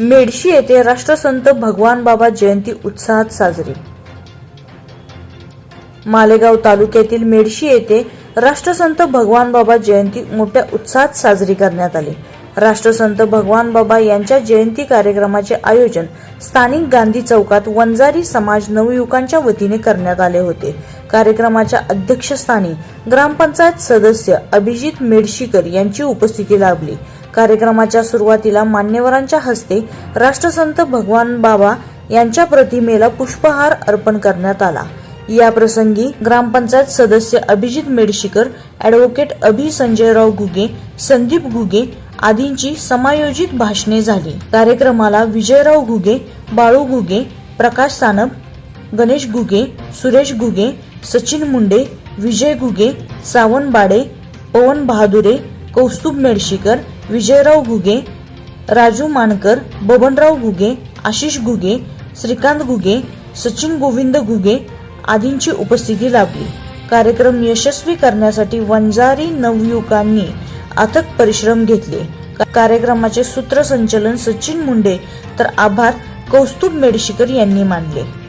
मेडशी येथे राष्ट्रसंत भगवान बाबा जयंती उत्साहात साजरी. मालेगाव तालुक्यातील मेडशी येथे राष्ट्रसंत भगवान बाबा जयंती मोठ्या उत्साहात साजरी करण्यात आली. राष्ट्रसंत भगवान बाबा यांच्या जयंती कार्यक्रमाचे आयोजन स्थानिक गांधी चौकात वंजारी समाज नवयुवकांच्या वतीने करण्यात आले होते. कार्यक्रमाच्या अध्यक्षस्थानी ग्रामपंचायत सदस्य अभिजित मेडशीकर यांची उपस्थिती लाभली. कार्यक्रमाच्या सुरुवातीला मान्यवरांच्या हस्ते राष्ट्रसंत भगवान बाबा यांच्या प्रतिमेला पुष्पहार अर्पण करण्यात आला. या प्रसंगी ग्रामपंचायत सदस्य अभिजित मेडशीकर ॲडव्होकेट अभि संजयराव घुगे संदीप घुगे आदींची समायोजित भाषणे झाली. कार्यक्रमाला विजयराव घुगे बाळू घुगे प्रकाश सानप गणेश घुगे सुरेश घुगे सचिन मुंडे विजय घुगे सावन बाडे पवन बहादुरे कौस्तुभ मेडशीकर विजयराव घुगे राजू मानकर बबनराव घुगे आशिष घुगे श्रीकांत घुगे सचिन गोविंद घुगे आदींची उपस्थिती लाभली. कार्यक्रम यशस्वी करण्यासाठी वंजारी नवयुवकांनी अथक परिश्रम घेतले. कार्यक्रमाचे सूत्रसंचलन सचिन मुंडे तर आभार कौस्तुभ मेडशीकर यांनी मानले.